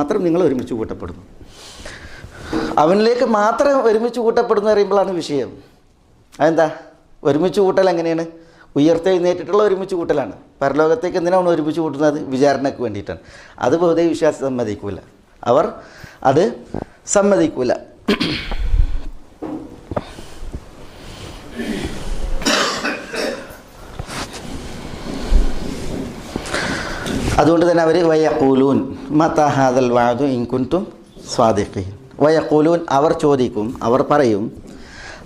മാത്രം നിങ്ങൾ ഒരുമിച്ച് കൂട്ടപ്പെടുന്നു. അവനിലേക്ക് മാത്രം ഒരുമിച്ച് കൂട്ടപ്പെടുന്നു പറയുമ്പോഴാണ് വിഷയം. അതെന്താ? ഒരുമിച്ച് കൂട്ടൽ എങ്ങനെയാണ്? ഉയർത്തെഴുന്നേറ്റിട്ടുള്ള ഒരുമിച്ച് കൂട്ടലാണ്. പരലോകത്തേക്ക് എന്തിനാണ് ഒരുമിച്ച് കൂട്ടുന്നത്? വിചാരണയ്ക്ക് വേണ്ടിയിട്ടാണ്. അത് ബഹുദൈവ വിശ്വാസം സമ്മതിക്കൂല. അവർ അത് സമ്മതിക്കൂല. അതുകൊണ്ട് തന്നെ അവർ വയക്കൂലൂൻ മതഹാദൽ വാദു ഇൻകുൻതും സ്വാദിഖീൻ. വയക്കൂലൂൻ അവർ ചോദിക്കും അവർ പറയും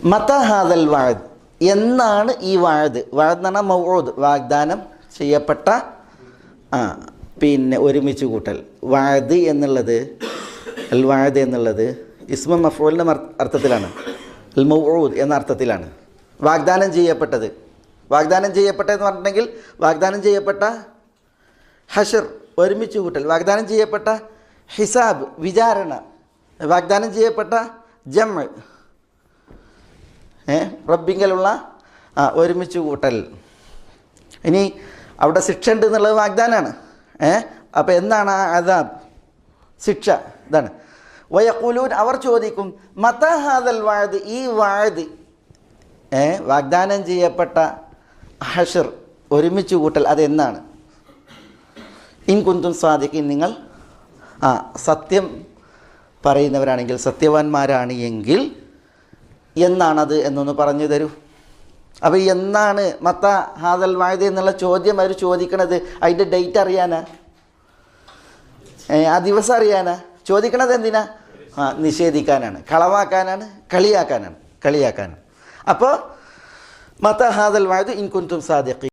മതഹാദൽ വാദ് എന്നാണ് ഈ വാഴത് വാഴ് എന്ന് പറഞ്ഞാൽ വാഗ്ദാനം ചെയ്യപ്പെട്ട ആ പിന്നെ ഒരുമിച്ച് കൂട്ടൽ. വാഴത് എന്നുള്ളത് അൽ വാഴത് എന്നുള്ളത് ഇസ്മ മഫൂലിന്റെ അർത്ഥത്തിലാണ്. അൽ മൗദ് എന്ന അർത്ഥത്തിലാണ്. വാഗ്ദാനം ചെയ്യപ്പെട്ടത്. വാഗ്ദാനം ചെയ്യപ്പെട്ടതെന്ന് പറഞ്ഞിട്ടുണ്ടെങ്കിൽ വാഗ്ദാനം ചെയ്യപ്പെട്ട ഹഷർ ഒരുമിച്ച് കൂട്ടൽ. വാഗ്ദാനം ചെയ്യപ്പെട്ട ഹിസാബ് വിചാരണ. വാഗ്ദാനം ചെയ്യപ്പെട്ട ഏ റബ്ബിങ്കലുള്ള ഒരുമിച്ച് കൂട്ടൽ. ഇനി അവിടെ ശിക്ഷ ഉണ്ട് എന്നുള്ളത് വാഗ്ദാനമാണ് ഏ അപ്പോൾ എന്താണ് ആ ശിക്ഷ ഇതാണ്. വയക്കുലൂൻ അവർ ചോദിക്കും മതഹാദൽ വാഴത് ഈ വാഴത് വാഗ്ദാനം ചെയ്യപ്പെട്ട ഹഷർ ഒരുമിച്ച് കൂട്ടൽ അതെന്നാണ് ഇൻ കുന്തും സാധിക്കും നിങ്ങൾ ആ സത്യം പറയുന്നവരാണെങ്കിൽ സത്യവാന്മാരാണ് എങ്കിൽ എന്നാണത് എന്നൊന്ന് പറഞ്ഞു തരൂ. അപ്പോൾ എന്നാണ് മത്ത ഹാദൽ വായത എന്നുള്ള ചോദ്യം അവർ ചോദിക്കണത്. അതിന്റെ ഡേറ്റ് അറിയാനാ? ആ ദിവസം അറിയാനാ? ചോദിക്കണത് എന്തിനാ? ആ നിഷേധിക്കാനാണ്. കളവാക്കാനാണ് കളിയാക്കാനാണ് കളിയാക്കാനാണ്. അപ്പോൾ മത്ത ഹാദൽ വായത് ഇൻകുന്തും സാദിഖി